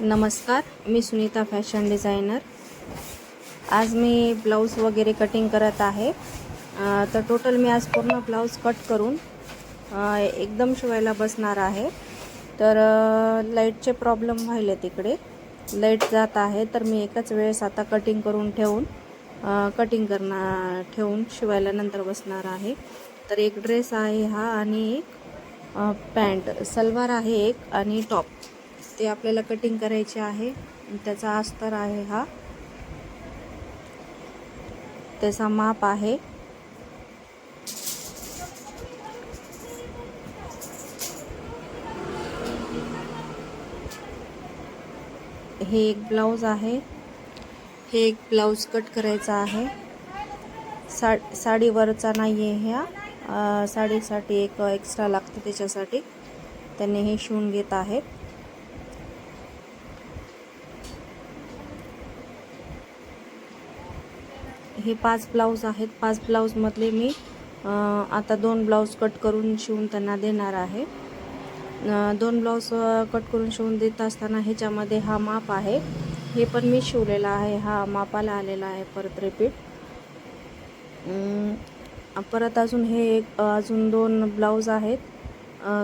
नमस्कार मी Sunita fashion designer. आज मी blouse वगैरे कटिंग करत आहे. तर टोटल मी आज पूर्ण ब्लाऊज कट करून एकदम शिवायला बसणार आहे. तर लाईटचे प्रॉब्लेम व्हायले तिकडे. लाइट जात आहे तर मी एकाच वेळेस आता कटिंग करून ठेवून कटिंग करणार ठेवून शिवायला नंतर बसणार आहे. तर एक ड्रेस आहे हा आणि एक पॅन्ट सलवार आहे एक आणि टॉप ते आपल्याला कटिंग करायचे आहे. त्याचा अस्तर आहे हा. त्याचा माप आहे. हे एक ब्लाऊज आहे. हे एक ब्लाऊज कट करायचा आहे. सा साडीवरचा नाही आहे ह्या. साडीसाठी एक एक्स्ट्रा लागतं त्याच्यासाठी. त्यांनी हे शिवून घेत आहेत हे पाच ब्लाऊज आहेत. पाच ब्लाऊजमधले मी आता दोन ब्लाऊज कट करून शिवून त्यांना देणार आहे. दोन ब्लाऊज कट करून शिवून देत असताना ह्याच्यामध्ये हा माप आहे. हे पण मी शिवलेला आहे. हा मापाला आलेला आहे परत रिपीट परत अजून हे एक अजून दोन ब्लाऊज आहेत.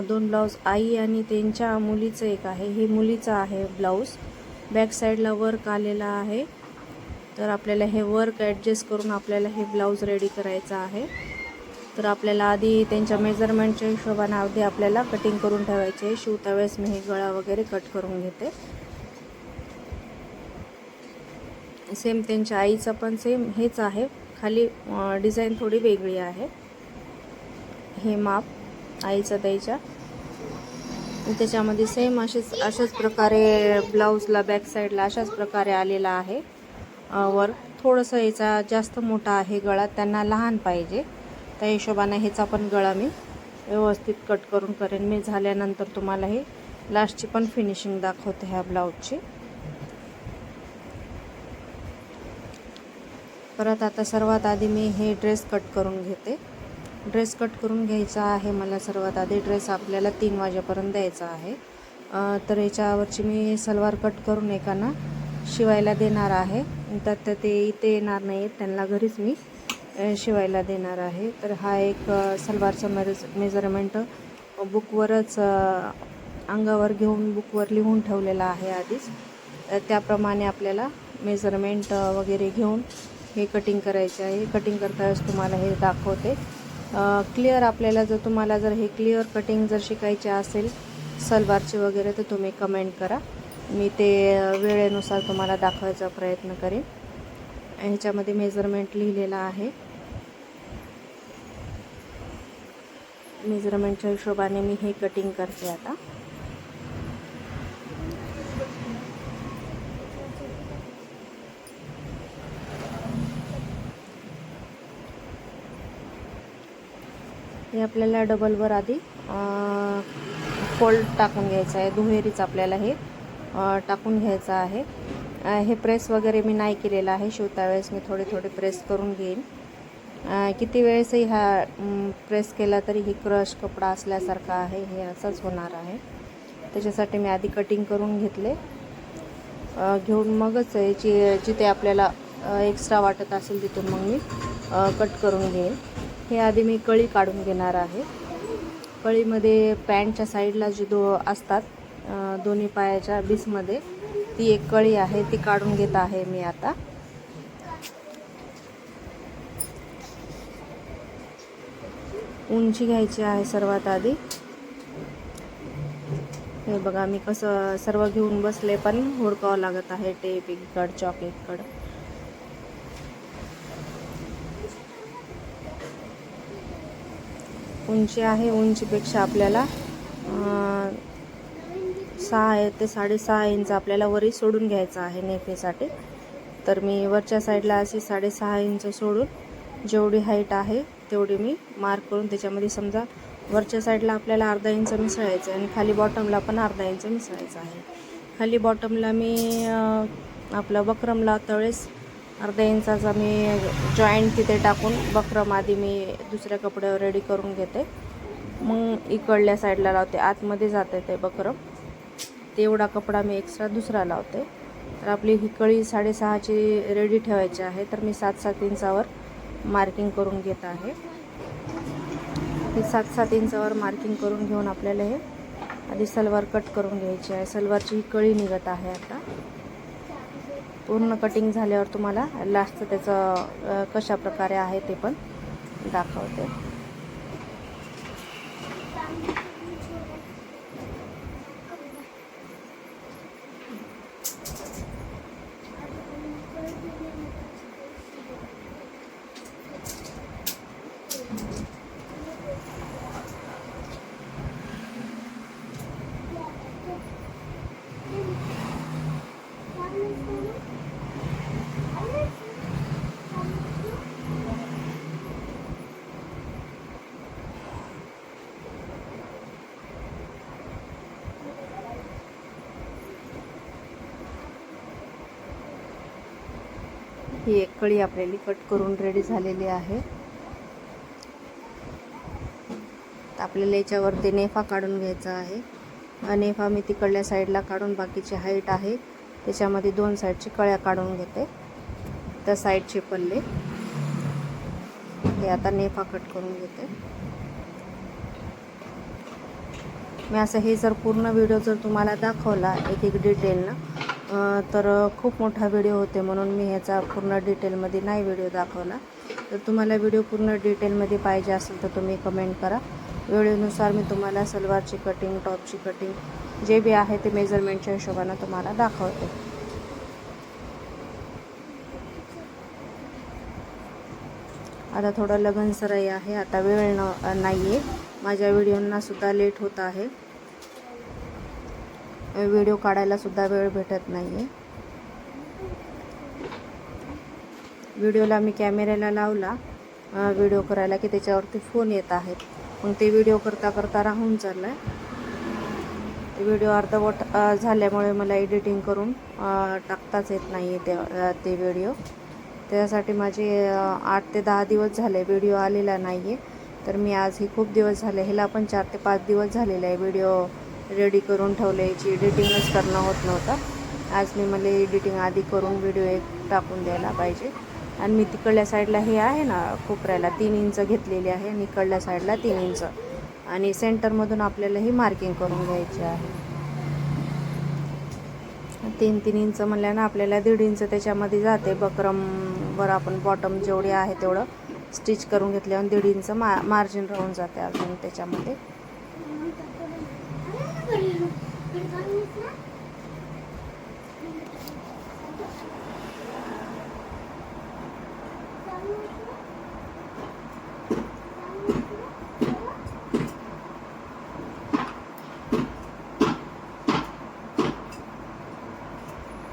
दोन ब्लाऊज आई आणि त्यांच्या मुलीचं एक आहे. हे मुलीचं आहे ब्लाऊज. बॅक साईडला वर्क आलेला आहे. तर आपल्याला हे वर्क ॲडजस्ट करून आपल्याला हे ब्लाऊज रेडी करायचं आहे. तर आपल्याला आधी त्यांच्या मेजरमेंटच्या हिशोबाने आधी आपल्याला कटिंग करून ठेवायचे आहे. शिवता वेळेस मी हे गळा वगैरे कट करून घेते. सेम त्यांच्या आईचं पण सेम हेच आहे. खाली डिझाईन थोडी वेगळी आहे. हे माप आईचं द्यायच्या त्याच्यामध्ये सेम असेच अशाच प्रकारे ब्लाऊजला बॅक साईडला अशाच प्रकारे आलेला आहे. वर थोडंसं याचा जास्त मोठा आहे गळा त्यांना लहान पाहिजे. त्या हिशोबाने ह्याचा पण गळा मी व्यवस्थित कट करून करेन. मी झाल्यानंतर तुम्हाला हे लास्टची पण फिनिशिंग दाखवते ह्या ब्लाऊजची. परत आता सर्वात आधी मी हे ड्रेस कट करून घेते. ड्रेस कट करून घ्यायचा आहे मला सर्वात आधी. ड्रेस आपल्याला तीन वाजेपर्यंत द्यायचा आहे. तर याच्यावरची मी सलवार कट करून एकाना शिवायला देणार आहे. तर ते इथे येणार नाही त्यांना घरीच मी शिवायला देणार आहे. तर हा एक सलवारचा मेज मेजरमेंट बुकवरच अंगावर घेऊन बुकवर लिहून ठेवलेला आहे आधीच. तर त्याप्रमाणे आपल्याला मेजरमेंट वगैरे घेऊन हे कटिंग करायचे आहे. कटिंग करता वेळेस तुम्हाला हे दाखवते. क्लिअर आपल्याला जर तुम्हाला जर हे क्लिअर कटिंग जर शिकायचे असेल सलवारचे वगैरे तर तुम्ही कमेंट करा. मी ते वेळेनुसार तुम्हाला दाखवायचा प्रयत्न करेन. ह्याच्यामध्ये मेजरमेंट लिहिलेलं आहे. मेजरमेंटच्या हिशोबाने मी हे कटिंग करते आता. हे आपल्याला डबलवर आधी फोल्ड टाकून घ्यायचं आहे. दुहेरीच आपल्याला हे टाकून घ्यायचं आहे. हे प्रेस वगैरे मी नाही केलेलं आहे. शिवता वेळेस मी थोडे थोडे प्रेस करून घेईन. किती वेळेसही हा प्रेस केला तरी ही क्रश कपडा असल्यासारखा आहे. हे असंच होणार आहे. त्याच्यासाठी मी आधी कटिंग करून घेतले. घेऊन मगच याची जिथे आपल्याला एक्स्ट्रा वाटत असेल तिथून मग मी कट करून घेईन. हे आधी मी कळी काढून घेणार आहे. कळीमध्ये पॅन्टच्या साईडला जी दो असतात दोन्ही पायाच्या बीसमध्ये. ती एक कळी आहे ती काढून घेत आहे मी आता. उंची घ्यायची आहे सर्वात आधी. हे बघा मी कसं सर्व घेऊन बसले पण हुडकावं लागत आहे टेप इकड चॉक इकड. उंची आहे उंचीपेक्षा आपल्याला सहा ते साडेसहा इंच आपल्याला वरी सोडून घ्यायचं आहे नेफेसाठी. तर मी वरच्या साईडला अशी साडेसहा इंच सोडून जेवढी हाईट आहे तेवढी मी मार्क करून त्याच्यामध्ये समजा वरच्या साईडला आपल्याला अर्धा इंच मिसळायचं आहे आणि खाली बॉटमला पण अर्धा इंच मिसळायचं आहे. खाली बॉटमला मी अं, आपलं तळेस अर्धा इंचाचा मी जॉईंट तिथे टाकून बक्रम आधी मी दुसऱ्या कपड्यावर रेडी करून घेते. मग इकडल्या साईडला लावते आतमध्ये जाते ते बकरम तेवढा कपडा मी एक्स्ट्रा दुसरा लावते. तर आपली ही कळी साडेसहाची रेडी ठेवायची आहे. तर मी सात सात इंचावर मार्किंग करून घेत आहे. ही सात सात इंचावर मार्किंग करून घेऊन आपल्याला हे आधी सलवार कट करून घ्यायची आहे. सलवारची ही कळी निघत आहे आता. पूर्ण कटिंग झाल्यावर तुम्हाला लास्टचं त्याचं कशा प्रकारे आहे ते पण दाखवते. ही एक कळी आपल्याली कट करून रेडी झालेली आहे. आपल्याला याच्यावरती नेफा काढून घ्यायचा आहे. नेफा मी तिकडल्या साईडला काढून बाकीची हाईट आहे. त्याच्यामध्ये दोन साईडची कळ्या काढून घेते. त्या साईडचे पल्ले. हे आता नेफा कट करून घेते. मी असं हे जर पूर्ण व्हिडिओ जर तुम्हाला दाखवला एक एक डिटेलनं तर खूप मोठा व्हिडिओ होते म्हणून मी ह्याचा पूर्ण डिटेलमध्ये नाही व्हिडिओ दाखवला. तर तुम्हाला व्हिडिओ पूर्ण डिटेलमध्ये पाहिजे असेल तर तुम्ही कमेंट करा. वेळेनुसार मी तुम्हाला सलवारची कटिंग टॉपची कटिंग जे बी आहे ते मेजरमेंटच्या हिशोबानं तुम्हाला दाखवते. आता थोडं लगन सराई आहे. आता वेळ न नाही आहे माझ्या व्हिडिओंनासुद्धा लेट होत आहे. व्हिडिओ काढायला सुद्धा वेळ भेटत नाही आहे व्हिडिओला मी कॅमेऱ्याला लावला. व्हिडिओ करायला की त्याच्यावरती फोन येत आहेत. मग ते व्हिडिओ करता करता राहून चाललं आहे ते व्हिडिओ अर्धवट झाल्यामुळे मला एडिटिंग करून टाकताच येत नाही आहे ते ते व्हिडिओ. त्यासाठी माझे आठ ते दहा दिवस झाले व्हिडिओ आलेला नाही आहे तर मी आज ही खूप दिवस झाले ह्याला पण चार ते पाच दिवस झालेले आहे व्हिडिओ रेडी करून ठेवले. याची एडिटिंगच करणं होत नव्हतं. आज मी मला एडिटिंग आधी करून व्हिडिओ एक टाकून द्यायला पाहिजे. आणि मी तिकडल्या साईडला हे आहे ना कोपऱ्याला तीन इंच घेतलेली आहे. आणि इकडल्या साईडला तीन इंच. आणि सेंटरमधून आपल्याला ही मार्किंग करून घ्यायची आहे. तीन तीन इंच म्हणल्यानं आपल्याला दीड इंच त्याच्यामध्ये जाते. बकरमवर आपण बॉटम जेवढे आहे तेवढं स्टिच करून घेतल्यावर दीड इंच मा मार्जिन राहून जाते अजून त्याच्यामध्ये.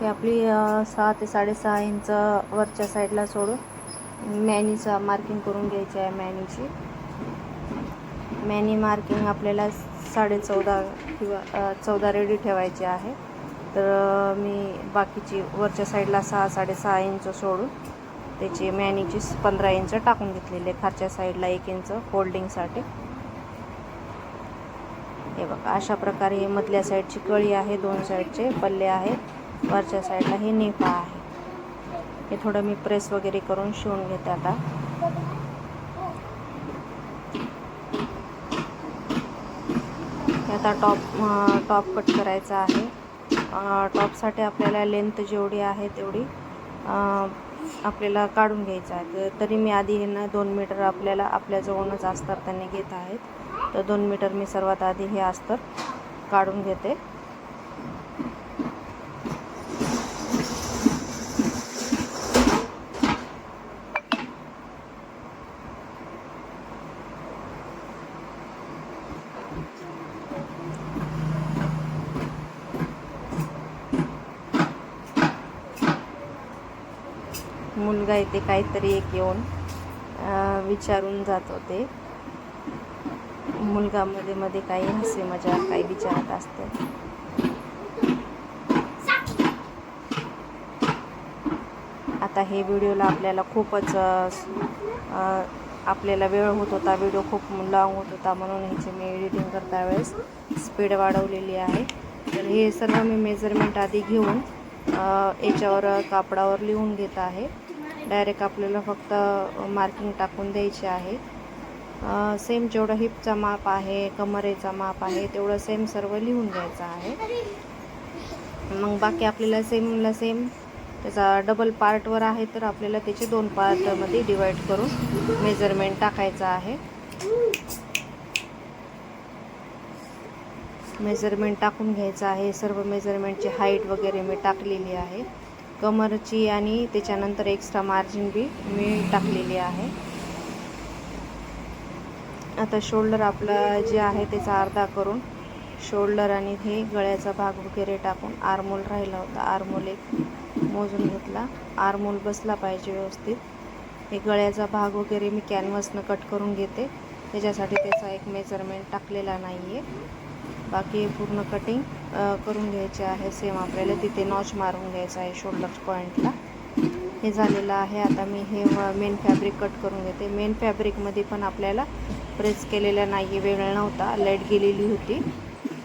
हे आपली सहा ते साडेसहा इंच वरच्या साईडला सोडून मॅनीचा मार्किंग करून घ्यायची आहे मॅनीची. मॅनी मार्किंग आपल्याला साडे चौदा किंवा चौदा रेडी ठेवायची आहे. तर मी बाकीची वरच्या साईडला सहा साडेसहा इंच सोडून त्याची मॅनीची पंधरा इंच टाकून घेतलेली आहे. खालच्या साईडला एक इंच फोल्डिंगसाठी. हे बघा अशा प्रकारे हे मधल्या साईडची कळी आहे दोन साईडचे पल्ले आहेत. वरच्या साईडला हे नेफा आहे. हे थोडं मी प्रेस वगैरे करून शिवून घेते आता. आता टॉप टॉप कट करायचा आहे. टॉपसाठी आपल्याला लेंथ जेवढी आहे तेवढी आपल्याला काढून घ्यायचं आहे. तर तरी मी आधी हे ना दोन मीटर आपल्याला आपल्याजवळूनच अस्तर त्यांनी घेत आहेत. तर दोन मीटर मी सर्वात आधी हे अस्तर काढून घेते. मुलगा इथे काहीतरी एक येऊन विचारून जात होते. मुलगा मध्ये मध्ये काही हसे मजा काही विचारत असते. आता हे व्हिडिओला आपल्याला खूपच आपल्याला वेळ होत होता व्हिडिओ खूप लाँग होत होता म्हणून ह्याची मी एडिटिंग करता वेळेस स्पीड वाढवलेली आहे. तर हे सर्व मी मेजरमेंट आधी घेऊन याच्यावर कापडावर लिहून घेत आहे. डायरेक्ट आपल्याला फक्त मार्किंग टाकून द्यायचे आहे. सेम जेवढं हिपचा माप आहे कमरेचा माप आहे तेवढं सेम सर्व लिहून घ्यायचं आहे. मग बाकी आपल्याला सेमला सेम त्याचा डबल पार्टवर आहे तर आपल्याला त्याचे दोन पार्टमध्ये डिवाईड करून मेजरमेंट टाकायचं आहे. मेजरमेंट टाकून घ्यायचं आहे. सर्व मेजरमेंटची हाईट वगैरे मी टाकलेली आहे. कमरची आणि त्याच्यानंतर एक्स्ट्रा मार्जिन बी मी टाकलेली आहे. आता शोल्डर आपलं जे आहे त्याचा अर्धा करून शोल्डर आणि हे गळ्याचा भाग वगैरे टाकून आरमोल राहिला होता. आरमोल एक मोजून घेतला. आरमोल बसला पाहिजे व्यवस्थित. हे गळ्याचा भाग वगैरे मी कॅनव्हासनं कट करून घेते. त्याच्यासाठी त्याचा एक मेजरमेंट टाकलेला नाही आहे बाकी पूर्ण कटिंग करून घ्यायचे आहे. सेम आपल्याला तिथे नॉच मारून घ्यायचं आहे शोल्डर पॉईंटला हे झालेलं आहे. आता मी हे मेन फॅब्रिक कट करून घेते. मेन फॅब्रिकमध्ये पण आपल्याला प्रेस केलेला नाही आहे वेगळा नव्हता. लाइट गेलेली होती.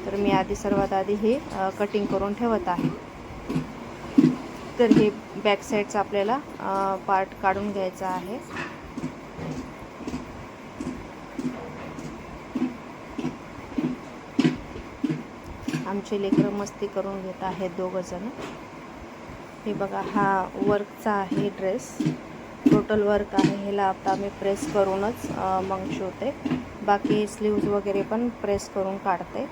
तर मी आधी सर्वात आधी हे कटिंग करून ठेवत आहे. तर हे बॅक साईडचा आपल्याला पार्ट काढून घ्यायचा आहे. आमचे लेकरं मस्ती करून घेत आहेत दोघंजण. हे बघा हा वर्कचा आहे ड्रेस टोटल वर्क आहे ह्याला आता मी प्रेस करूनच मग शिवते. बाकी स्लीव्ज वगैरे पण प्रेस करून काढते.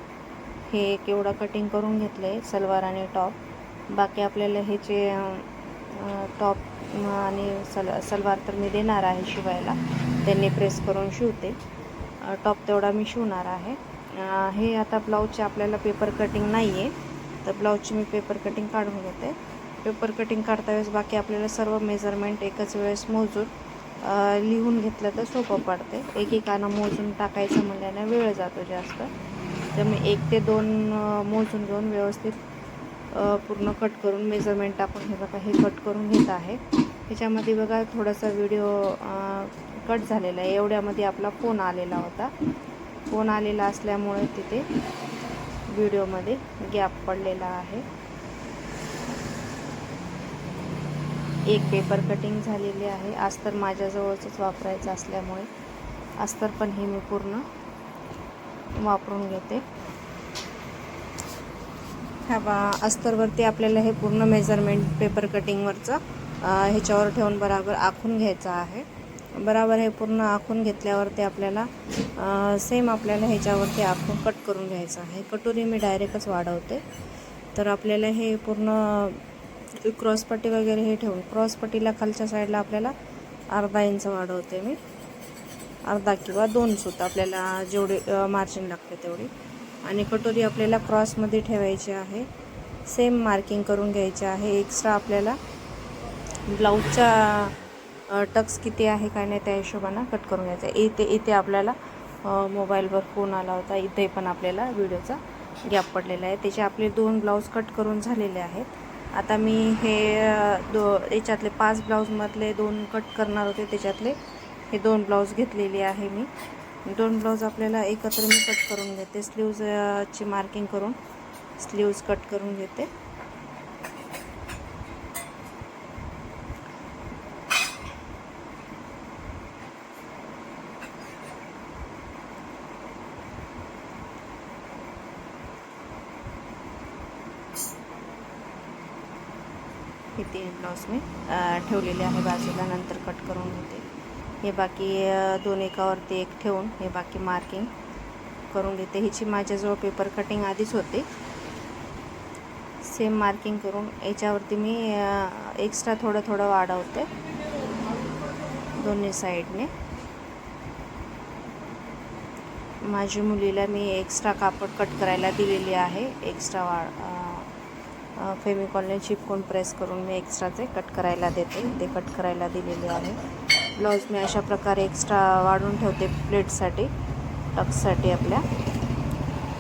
हे एक एवढं कटिंग करून घेतले सलवार आणि टॉप बाकी आपल्याला हे जे टॉप आणि सल सलवार तर मी देणार आहे शिवायला. त्यांनी प्रेस करून शिवते. टॉप तेवढा मी शिवणार आहे. हे आता ब्लाऊजचे आपल्याला पेपर कटिंग नाही आहे तर ब्लाऊजची मी पेपर कटिंग काढून घेते. पेपर कटिंग काढता वेळेस बाकी आपल्याला सर्व मेजरमेंट एकच वेळेस मोजून लिहून घेतलं तर सोपं पडते. एकेकानं मोजून टाकायचं म्हणल्याने वेळ जातो जास्त. तर मी एक ते दोन मोजून घेऊन व्यवस्थित पूर्ण कट करून मेजरमेंट टाकून हे बघा हे कट करून घेत आहे. ह्याच्यामध्ये बघा थोडासा व्हिडिओ कट झालेला आहे. एवढ्यामध्ये आपला फोन आलेला होता. फोन आलेला असल्यामुळे तिथे व्हिडिओमध्ये गॅप पडलेला आहे. एक पेपर कटिंग झालेली आहे. अस्तर माझ्याजवळचंच वापरायचं असल्यामुळे अस्तर पण हे मी पूर्ण वापरून घेते. ह्या बा अस्तरवरती आपल्याला हे पूर्ण मेजरमेंट पेपर कटिंगवरचं ह्याच्यावर ठेवून बरोबर आखून घ्यायचं आहे. बराबर हे पूर्ण आखून घेतल्यावरती आपल्याला सेम आपल्याला ह्याच्यावरती आखून कट करून घ्यायचं आहे. कटोरी मी डायरेक्टच वाढवते. तर आपल्याला हे पूर्ण क्रॉसपट्टी वगैरे हे ठेवून क्रॉसपट्टीला खालच्या साईडला आपल्याला अर्धा इंच वाढवते मी. अर्धा किंवा दोन सूत आपल्याला जेवढे मार्जिन लागते तेवढी. आणि कटोरी आपल्याला क्रॉसमध्ये ठेवायची आहे. सेम मार्किंग करून घ्यायची आहे. एक्स्ट्रा आपल्याला ब्लाऊजच्या टक्स किती आहे काय नाही त्या हिशोबानं कट करून घ्यायचं. आहे इथे इथे आपल्याला मोबाईलवर फोन आला होता इथे पण आपल्याला व्हिडिओचा गॅप पडलेला आहे. त्याचे आपले दोन ब्लाऊज कट करून झालेले आहेत. आता मी हे दो याच्यातले पाच ब्लाऊजमधले दोन कट करणार होते त्याच्यातले हे दोन ब्लाऊज घेतलेले आहे मी. दोन ब्लाऊज आपल्याला एकत्र मी कट करून घेते स्लीवजची मार्किंग करून स्लीव्ज कट करून घेते हे तीन मी ठेवलेले आहे बाजूला नंतर कट करून घेते. हे बाकी दोन एकावरती एक ठेवून हे बाकी मार्किंग करून घेते. ह्याची माझ्याजवळ पेपर कटिंग आधीच होते. सेम मार्किंग करून याच्यावरती मी एक्स्ट्रा थोडं थोडं वाढवते. दोन्ही साईडने माझ्या मुलीला मी एक्स्ट्रा कापड कट करायला दिलेली आहे. एक्स्ट्रा वा फेमिकॉलने चिपकून प्रेस करून मी एक्स्ट्राचे कट करायला देते. ते कट करायला दिलेले आहे. ब्लाऊज मी अशा प्रकारे एक्स्ट्रा वाढून ठेवते प्लेटसाठी टक्ससाठी आपल्या.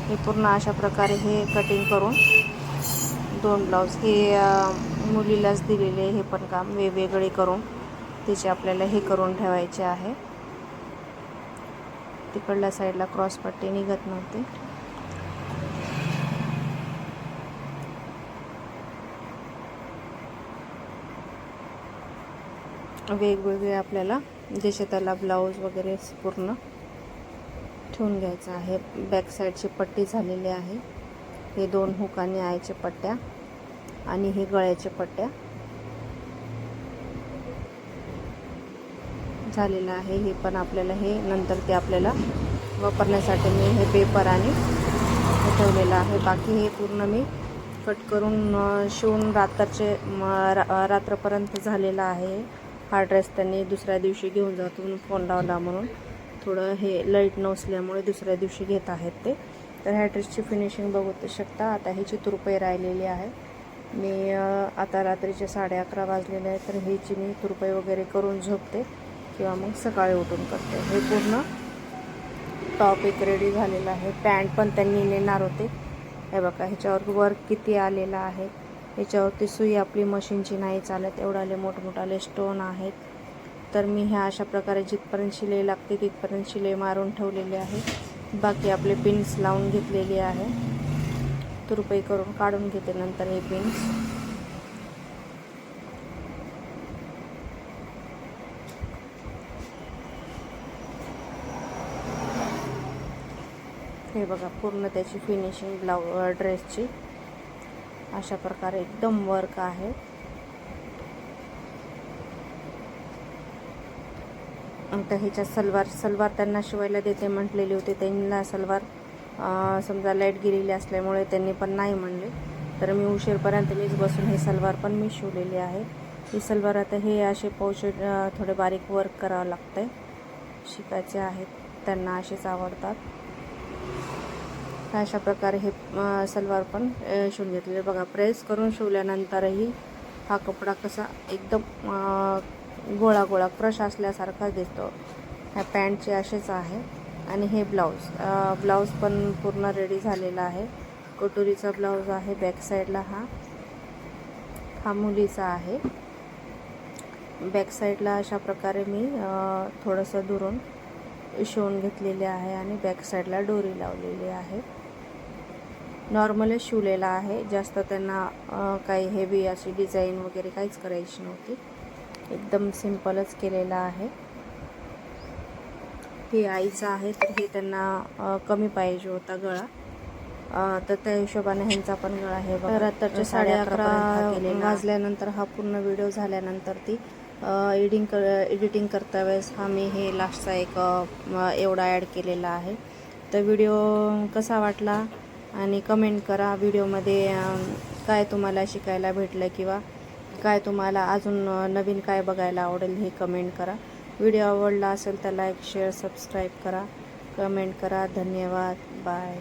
हे पूर्ण अशा प्रकारे हे कटिंग करून दोन ब्लाऊज हे मुलीलाच दिलेले हे पण काम वेगवेगळे करून तिचे आपल्याला हे करून ठेवायचे आहे. तिकडल्या साईडला क्रॉस पट्टी निघत नव्हती. वेगवेगळे आपल्याला जसे त्याला ब्लाऊज वगैरे पूर्ण ठेवून घ्यायचं आहे. बॅक साईडची पट्टी झालेली आहे. हे दोन हुकाने आयच्या पट्ट्या आणि हे गळ्याच्या पट्ट्या झालेलं आहे. हे पण आपल्याला हे नंतर ते आपल्याला वापरण्यासाठी मी हे पेपर आणि ठेवलेलं आहे. बाकी हे पूर्ण मी कट करून शिवून रात्रचे रा- रात्रपर्यंत झालेलं आहे. हा ड्रेस त्यांनी दुसऱ्या दिवशी घेऊन जातो म्हणून फोन लावला म्हणून. थोडं हे लाइट नसल्यामुळे दुसऱ्या दिवशी घेत आहेत ते. तर ह्या ड्रेसची फिनिशिंग बघू शकता. आता ह्याची तुरपई राहिलेली आहे. मी आता रात्रीचे साडे अकरा वाजलेले आहे तर ह्याची मी तुरपई वगैरे करून झोपते किंवा मग सकाळी उठून करते. हे पूर्ण टॉप एक रेडी झालेला आहे. पॅन्ट पण त्यांनी नेणार होते. हे बघा ह्याच्यावर वर्क किती आलेला आहे. याच्यावरती सुई आपली मशीनची नाही चालत एवढाले मोठमोठाले स्टोन आहेत. तर मी ह्या अशा प्रकारे जिथपर्यंत शिलाई लागते तिथपर्यंत शिलाई मारून ठेवलेली आहे. बाकी आपले पिन्स लावून घेतलेली आहे. तुरपई करून काढून घेते नंतर हे पिन्स हे बघा पूर्ण त्याची फिनिशिंग ब्लाउ ड्रेसची अशा प्रकारे एकदम वर्क आहे. आता ह्याच्यात सलवार सलवार त्यांना शिवायला देते म्हटलेली होती. त्यांना सलवार समजा लाइट गेलेली असल्यामुळे त्यांनी पण नाही म्हणले. तर मी उशीरपर्यंत मीच बसून हे सलवार पण मी शिवलेली आहे. ही सलवार आता हे असे पोचे थोडे बारीक वर्क करावं लागतं आहे शिकायचे आहेत. त्यांना असेच आवडतात. अशा प्रकारे हे सलवार पण शिवून घेतलेले. बघा प्रेस करून शिवल्यानंतरही हा कपडा कसा एकदम गोळा गोळा क्रश असल्यासारखा दिसतो. ह्या पॅन्टचे असेच आहे. आणि हे ब्लाऊज ब्लाऊज पण पूर्ण रेडी झालेला आहे. कटोरीचा ब्लाऊज आहे बॅक साईडला हा. हा मुलीचा आहे. बॅक साईडला अशा प्रकारे मी थोडंसं दुरून शिवून घेतलेले आहे आणि बॅक साईडला डोरी लावलेली आहे. नॉर्मलच शिवलेला आहे. जास्त त्यांना काही हेवी अशी डिझाईन वगैरे काहीच करायची नव्हती. एकदम सिम्पलच केलेला आहे. हे आईचं आहे तर हे त्यांना कमी पाहिजे होता गळा. तर त्या हिशोबाने ह्यांचा पण गळा आहे बघा. रात्रचे साडे अकरा वाजल्यानंतर हा पूर्ण व्हिडिओ झाल्यानंतर ती एडिंग कर एडिटिंग करता वेळेस हा मी हे लास्टचा एक एवढा ॲड केलेला आहे. तर व्हिडिओ कसा वाटला? आणि कमेंट करा व्हिडिओमध्ये काय तुम्हाला शिकायला भेटलं किंवा काय तुम्हाला अजून नवीन काय बघायला आवडेल हे कमेंट करा. व्हिडिओ आवडला असेल तर लाईक शेअर सबस्क्राईब करा. कमेंट करा. धन्यवाद. बाय.